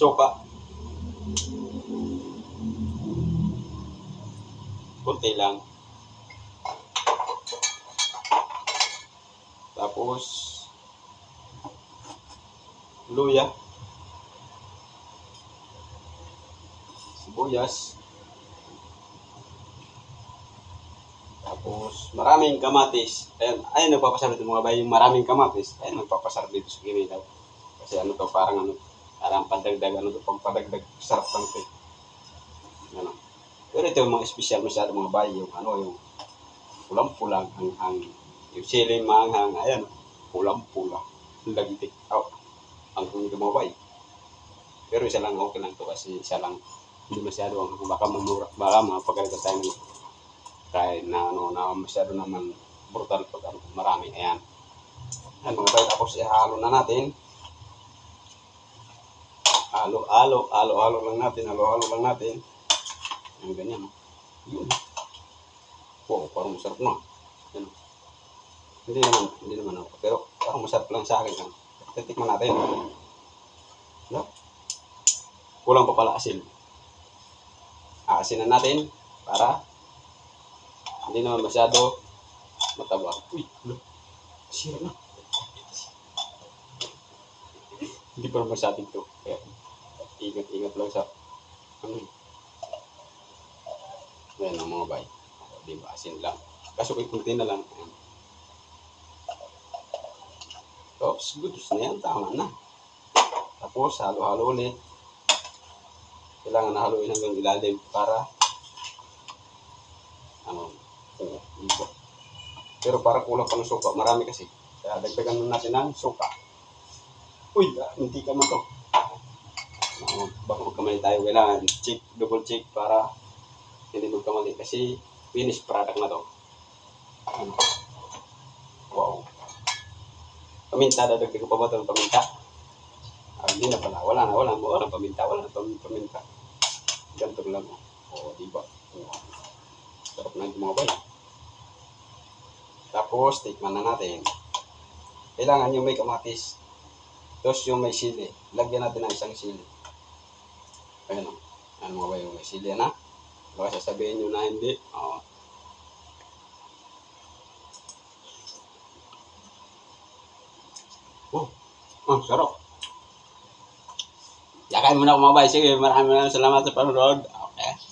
Suka. Kunti lang. Tapos, luya. Sibuyas. Tapos, maraming kamatis. Ayan, ayun, nagpapasarap dito mga bayi, yung maraming kamatis. Ayun, nagpapasarap dito sa ginilaw. Kasi ano to, parang ano, parang padagdag, ano to, pagpadagdag, sarap lang to. eh. Ano. Pero ito yung mga espesyal masyado mga bayi, yung ano, yung pulang-pulang, hanghang, yung siling maanghang, ayan, pulang-pula, lagitik, oh, ang kung bayi. Pero isa lang okay lang to kasi isa lang hindi masyado ang baka mamura, baka mapagalitan tayo ng kahit na ano na masyado naman brutal pag ano, marami ayan ayan mga bay tapos ihalo na natin halo halo halo halo lang natin halo halo lang natin ang ganyan no? yun wow parang masarap na yan oh. hindi naman hindi naman ako pero parang masarap lang sa akin ano? titikman natin no? kulang pa pala asin aasinan natin para hindi naman masyado mataba. Uy, lo, sira na. hindi pa naman sa atin to. Kaya, ingat-ingat lang sa, ano. Ayan ang mga bay. Di ba, asin lang. Kaso kunti na lang. Ayan. Oops, good. na yan. Tama na. Tapos, halo-halo ulit. Kailangan nahaluin hanggang ilalim para ano, oo, dito. Pero para kulang pa ng suka, marami kasi. Kaya dagdagan na natin ng suka. Uy, ah, hindi ka to. Uh, baka magkamali tayo, kailangan check, double check para hindi magkamali. Kasi finished product na to. Wow. Paminta, dadagdag ko pa ba ito ng paminta? Ah, hindi na pala. Wala na, wala na. Wala paminta. Wala na pam- paminta. Ganito lang. Oo, di ba? Oo. Sarap na yung mga bay. Tapos, tikman na natin. Kailangan yung may kamatis. Tapos yung may sili. Lagyan natin ng isang sili. Ayan o. Ano mga bay yung sili na? Baka sasabihin nyo na hindi. Oo. Oh, oh, sarap. Yakain mo na ako mga bay. Sige, maraming salamat sa panonood. Okay.